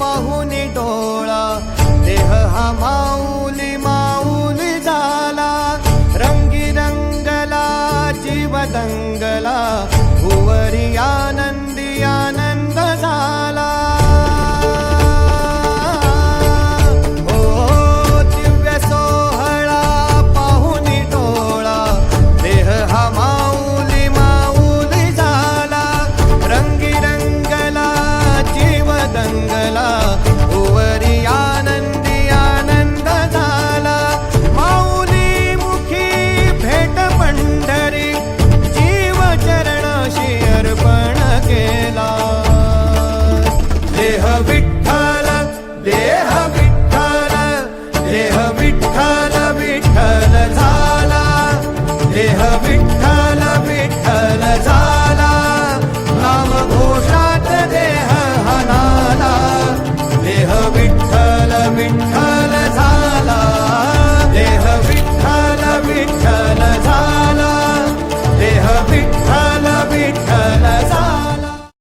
पाहुनी डोळा. देह हा माऊली माऊली झाला. रंगी रंगला जीवदंग derrame